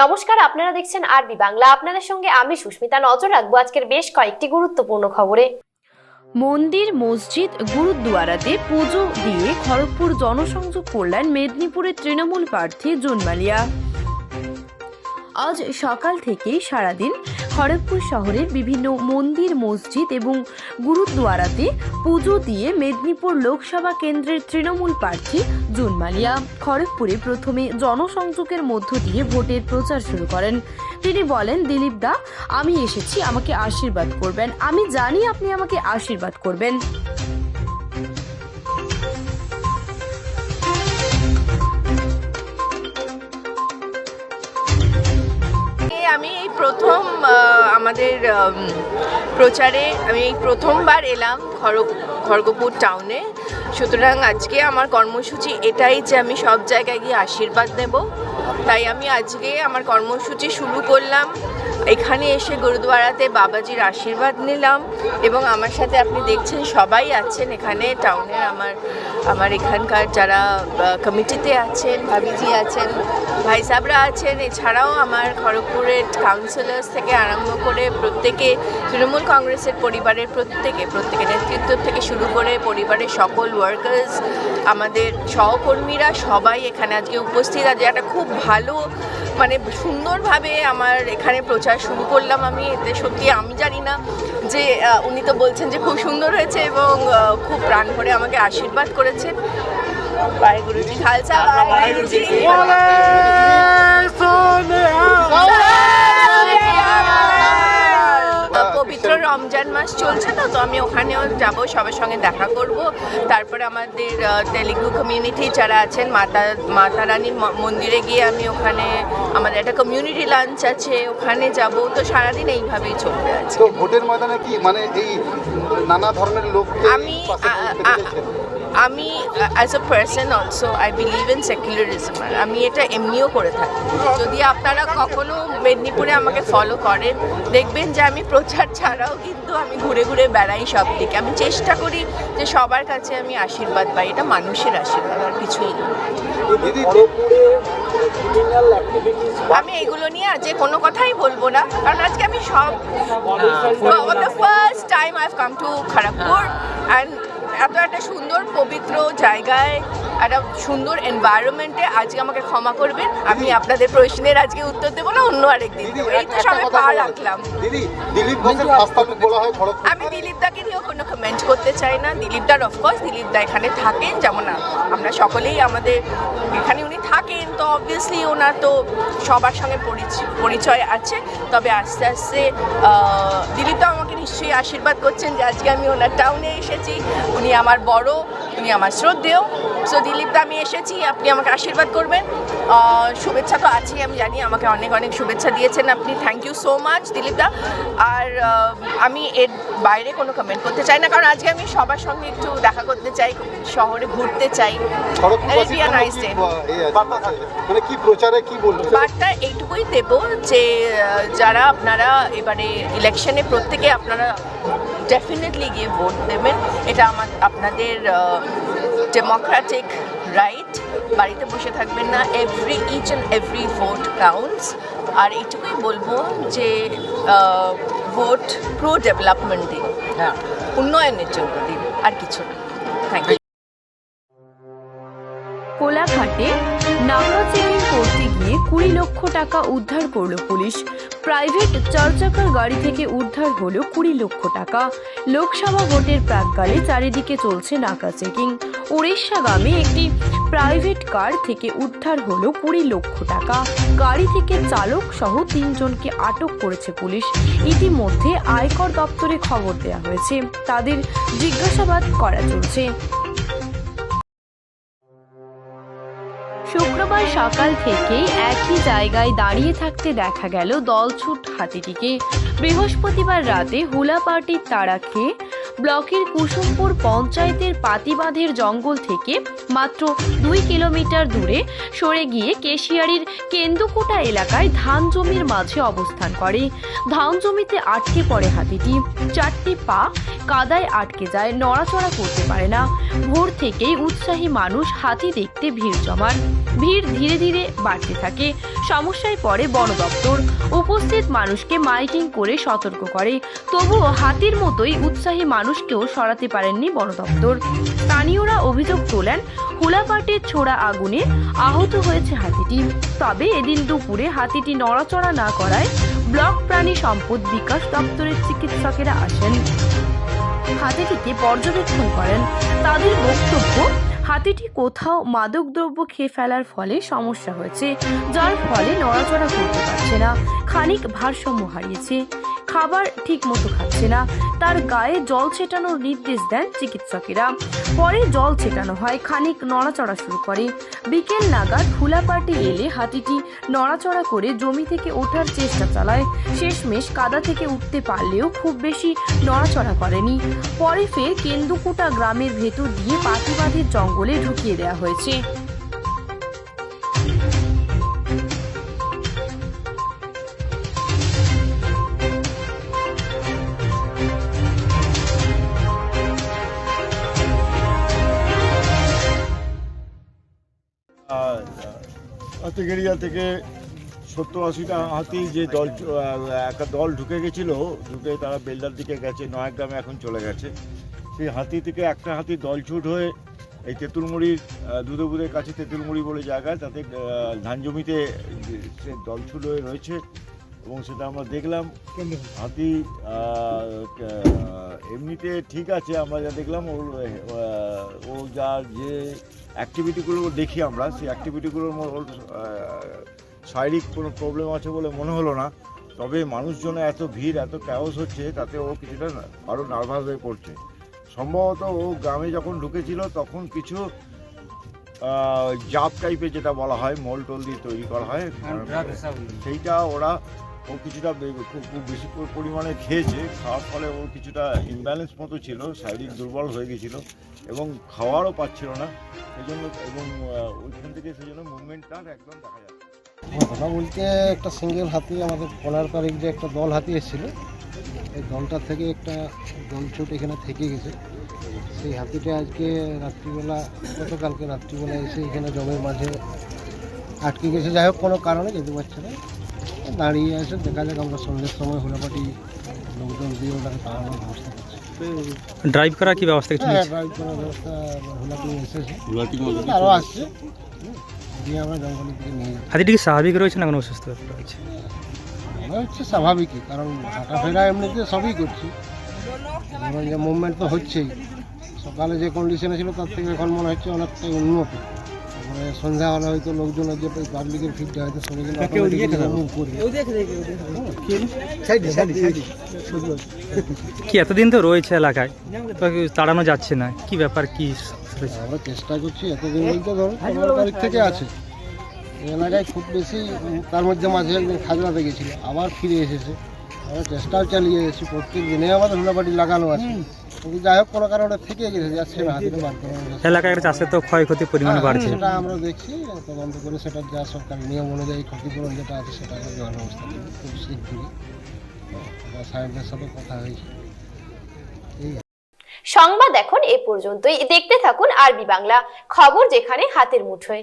নমস্কার, আপনারা দেখছেন আরবি বাংলা। আপনাদের সঙ্গে আমি সুস্মিতা। নজর রাখব আজকের বেশ কয়েকটি গুরুত্বপূর্ণ খবরে। মন্দির, মসজিদ গুরুদুয়ারাতে পুজো দিয়ে খড়গপুর জনসংযোগ করলেন মেদিনীপুরের তৃণমূল প্রার্থী জুনমালিয়া। আজ সকাল থেকে সারাদিন খড়গপুর শহরের বিভিন্ন মন্দির, মসজিদ এবং গুরুদ্বারাতে পুজো দিয়ে মেদিনীপুর লোকসভা কেন্দ্রের তৃণমূল প্রার্থী জুনমালিয়া খড়গপুরে প্রথমে জনসংযোগের মধ্য দিয়ে ভোটের প্রচার শুরু করেন। তিনি বলেন, দিলীপ দা, আমি এসেছি, আমাকে আশীর্বাদ করবেন। আমি জানি আপনি আমাকে আশীর্বাদ করবেন। আমি এই প্রথম আমাদের প্রচারে আমি এই প্রথমবার এলাম খড়গ, খড়গপুর টাউনে। সুতরাং আজকে আমার কর্মসূচি এটাই যে আমি সব জায়গায় গিয়ে আশীর্বাদ নেব। তাই আমি আজকে আমার কর্মসূচি শুরু করলাম। এখানে এসে গুরুদুয়ারাতে বাবাজির আশীর্বাদ নিলাম এবং আমার সাথে আপনি দেখছেন সবাই আছেন এখানে, টাউনের আমার আমার এখানকার যারা কমিটিতে আছেন, ভাবিজি আছেন, ভাই সাহবরা আছেন, এছাড়াও আমার খড়গপুরের কাউন্সিলার্স থেকে আরম্ভ করে প্রত্যেকে, তৃণমূল কংগ্রেসের পরিবারের প্রত্যেকে প্রত্যেকে নেতৃত্ব থেকে শুরু করে পরিবারের সকল ওয়ার্কার্স আমাদের সহকর্মীরা সবাই এখানে আজকে উপস্থিত। আছে একটা খুব ভালো মানে সুন্দরভাবে আমার এখানে প্রচার শুরু করলাম আমি এতে সত্যি আমি জানি না যে আহ, উনি তো বলছেন যে খুব সুন্দর হয়েছে এবং আহ, খুব প্রাণ ভরে আমাকে আশীর্বাদ করেছেন वाहेगुरु जी खालसा वाहेगुरु जी মাস চলছে তো তো আমি ওখানেও যাব সবার সঙ্গে দেখা করব। তারপরে আমাদের তেলেগু কমিউনিটি যারা আছেন মাতা মাতা রানীর মন্দিরে গিয়ে আমি ওখানে আমাদের একটা কমিউনিটি লাঞ্চ আছে ওখানে যাব। তো সারাদিন এইভাবেই চলবে আছে। তো ভোটের ময়দানে কি মানে এই নানা ধরনের লোক আমি আমি as a person also I believe in secularism আর আমি এটা এমনিও করে থাকি। যদি আপনারা কখনো মেদিনীপুরে আমাকে ফলো করেন দেখবেন যে আমি প্রচার ছাড়াও কিন্তু আমি ঘুরে ঘুরে বেড়াই সব দিকে। আমি চেষ্টা করি যে সবার কাছে আমি আশীর্বাদ পাই এটা মানুষের আশীর্বাদ আর কিছুই না। আমি এগুলো নিয়ে আজকে কোনো কথাই বলব না কারণ আজকে আমি সব for the first time I come to Kharagpur and এত একটা সুন্দর পবিত্র জায়গায় একটা সুন্দর এনভায়রনমেন্টে আজকে আমাকে ক্ষমা করবেন। আমি আপনাদের প্রশ্নের আজকে উত্তর দেবো না অন্য আরেকদিন দেবো। এই তো সবাই পা রাখলাম। হয় আমি দিলীপ দাকে নিয়েও কোনো কমেন্ট করতে চাই না। দিলীপ দার অফকোর্স দিলীপ দা এখানে থাকেন যেমন আমরা সকলেই আমাদের এখানে উনি থাকেন তো অবভিয়াসলি ওনার তো সবার সঙ্গে পরিচ- পরিচয় আছে। তবে আস্তে আস্তে দিলীপ দা আমাকে নিশ্চয়ই আশীর্বাদ করছেন যে আজকে আমি ওনার টাউনে এসেছি। উনি আমার বড় উনি আমার শ্রদ্ধেয়। সো দিলীপ দা আমি এসেছি আপনি আমাকে আশীর্বাদ করবেন। শুভেচ্ছা তো আছেই আমি জানি আমাকে অনেক অনেক শুভেচ্ছা দিয়েছেন আপনি। Thank you so much Dilip da. আর আমি এর বাইরে কোনো কমেন্ট করতে চাই না কারণ আজকে আমি সবার সঙ্গে একটু দেখা করতে চাই শহরে ঘুরতে চাই? মানে কি প্রচারে কি বলবেন বার্তা এইটুকুই দেব যে যারা আপনারা এবারে ইলেকশনে প্রত্যেকে আপনারা ডেফিনেটলি গিয়ে ভোট দেবেন। এটা আমার আপনাদের ডেমোক্রেটিক রাইট বাড়িতে বসে থাকবেন না every each and every vote counts আর এইটুকুই বলব যে ভোট প্রো ডেভেলপমেন্ট দিন উন্নয়নের জন্য দিন আর কিছু না। কুড়ি লক্ষ টাকা উদ্ধার করল পুলিশ। প্রাইভেট চার চাকার গাড়ি থেকে উদ্ধার হলো কুড়ি লক্ষ টাকা। লোকসভা ভোটের প্রাককালে চারিদিকে চলছে নাকা চেকিং। উড়িষ্যাগামী একটি প্রাইভেট কার থেকে উদ্ধার হলো কুড়ি লক্ষ টাকা। গাড়ি থেকে চালক সহ তিনজনকে আটক করেছে পুলিশ। ইতিমধ্যে আয়কর দপ্তরে খবর দেওয়া হয়েছে। তাদের জিজ্ঞাসাবাদ করা চলছে। শুক্রবার সকাল থেকেই একই জায়গায় দাঁড়িয়ে থাকতে দেখা গেল দলছুট হাতিটিকে। বৃহস্পতিবার রাতে হুলা পার্টির তাড়া খেয়ে ব্লকের কুসুমপুর পঞ্চায়েতের পাতিবাঁধের জঙ্গল থেকে মাত্র দুই কিলোমিটার দূরে সরে গিয়ে কেশিয়ারির কেন্দুকোটা এলাকায় ধান জমির মাঝে অবস্থান করে। ধান জমিতে আটকে পড়ে হাতিটি। চারটি পা কাদায় আটকে যায়, নড়াচড়া করতে পারে না। ভোর থেকেই উৎসাহী মানুষ হাতি দেখতে ভিড় জমান। ভিড় ধীরে ধীরে বাড়তে থাকে। সমস্যায় পড়ে বন দপ্তর। উপস্থিত মানুষকে মাইকিং করে সতর্ক করে। তবুও হাতির মতোই উৎসাহী মানুষকেও সরাতে পারেননি বন দপ্তর। স্থানীয়রা অভিযোগ তোলেন হুলাপাটের ছোড়া আগুনে আহত হয়েছে হাতিটি। তবে এদিন দুপুরে হাতিটি নড়াচড়া না করায় ব্লক প্রাণী সম্পদ বিকাশ দপ্তরের চিকিৎসকেরা আসেন। হাতিটিকে পর্যবেক্ষণ করেন। তাদের বক্তব্য হাতিটি কোথাও মাদকদ্রব্য খেয়ে ফেলার ফলে সমস্যা হয়েছে, যার ফলে নড়াচড়া করতে পারছে না। খানিক ভারসাম্য হারিয়েছে। খাবার ঠিক মতো খাচ্ছে না। তার গায়ে জল ছেটানোর নির্দেশ দেন চিকিৎসকেরা। পরে জল ছেটানো হয়, খানিক নড়াচড়া শুরু করে। বিকেল নাগাদ হুলাপাটি এলে হাতিটি নড়াচড়া করে জমি থেকে ওঠার চেষ্টা চালায়। শেষমেশ কাদা থেকে উঠতে পারলেও খুব বেশি নড়াচড়া করেনি। পরে ফের কেন্দুকুটা গ্রামের ভেতর দিয়ে পাতিবাঁধের জঙ্গলে ঢুকিয়ে দেওয়া হয়েছে। হাতিগেরিয়া থেকে সত্তর আশিটা হাতি যে দল, একটা দল ঢুকে গেছিল, ঢুকে তারা বেলদার দিকে গেছে নয় গ্রামে এখন চলে গেছে। সেই হাতি থেকে একটা হাতি দলছুট হয়ে এই তেঁতুলমুড়ির দুধবুদের কাছে তেঁতুলমুড়ি বলে জায়গায় তাতে ধান জমিতে সে দলছুট হয়ে রয়েছে এবং সেটা আমরা দেখলাম। হাতি এমনিতে ঠিক আছে, আমরা যা দেখলাম, ওর ও যা যে অ্যাক্টিভিটিগুলো দেখি আমরা সেই অ্যাক্টিভিটিগুলোর শারীরিক কোনো প্রবলেম আছে বলে মনে হলো না। তবে মানুষজনে এত ভিড় এত ক্যাওস হচ্ছে তাতে ও কিছুটা আরও নার্ভাস হয়ে পড়ছে। সম্ভবত ও গ্রামে যখন ঢুকেছিল তখন কিছু জাপ টাইপের যেটা বলা হয় মল টল দিয়ে তৈরি করা হয় সেইটা ওরা ও কিছুটা খুব বেশি পরি- পরিমাণে খেয়েছে, খাওয়ার ফলে ও কিছুটা ইমব্যালেন্স মতো ছিল, শারীরিক দুর্বল হয়ে গেছিল এবং খাওয়ারও পাচ্ছিল না। সেই জন্য এবং ওইখান থেকে সেই জন্য মুভমেন্টটা একদম দেখা যাচ্ছে। কথা বলতে একটা সিঙ্গেল হাতি আমাদের পনেরো তারিখ যে একটা দল হাতি এসেছিল, এই দলটা থেকে একটা দলছুট এখানে থেকে গেছে। সেই হাতিটা আজকে রাত্রিবেলা, গতকালকে রাত্রিবেলা এসে এখানে জমির মাঝে আটকে গেছে। যাই হোক, কোনো কারণে যেতে পারছে না। দাঁড়িয়ে আছে দেখা যাক আমরা সন্ধ্যের সময় হোলাপাটি লোকজন দিয়ে ওটাকে তাড়ানোর ব্যবস্থা করছি। ড্রাইভ করা কি ব্যবস্থা কিছু হ্যাঁ ড্রাইভ করার ব্যবস্থা হোলাটি এসেছে। আরও আসছে দিয়ে আমরা জঙ্গলের দিকে নিয়ে যাব। হাতিটি কি স্বাভাবিক রয়েছে না কোনো অসুস্থ রয়েছে? মনে হচ্ছে স্বাভাবিকই কারণ হাঁটাফেরা এমনিতে সবই করছি। যে মুভমেন্ট তো হচ্ছেই। সকালে যে কন্ডিশনে ছিল তার থেকে এখন মনে হচ্ছে অনেকটাই উন্নত। সন্ধ্যাবেলা হয়তো লোকজনের যে পাবলিকের ফিডটা হয়তো সবাই কি এতদিন তো রয়েছে এলাকায়? তাড়ানো যাচ্ছে না? কি ব্যাপার কি রয়েছে? আমরা চেষ্টা করছি এতদিন বলতে ধরুন পনেরো তারিখ থেকে আছে। এলাকায় খুব বেশি তার মধ্যে মাঝে একদিন খাজনাতে গেছিল আবার ফিরে এসেছে। আমরা চেষ্টাও চালিয়ে এসেছি প্রত্যেক দিনে আমাদের হুলাপাটি লাগানো আছে। কিন্তু যাই হোক কোনো কারণে থেকে গেছে। এলাকায় চাষের তো ক্ষয়ক্ষতির পরিমাণ হ্যাঁ, বাড়ছে। সেটা আমরা দেখছি তদন্ত করে সেটা যা সরকারি নিয়ম অনুযায়ী ক্ষতিপূরণ যেটা আছে সেটা দেওয়ার ব্যবস্থা করব খুব শীঘ্রই। সাহেবদের সাথে কথা হয়েছে। সংবাদ এখন এ পর্যন্তই। দেখতে থাকুন আরবি বাংলা খবর যেখানে হাতের মুঠোয়।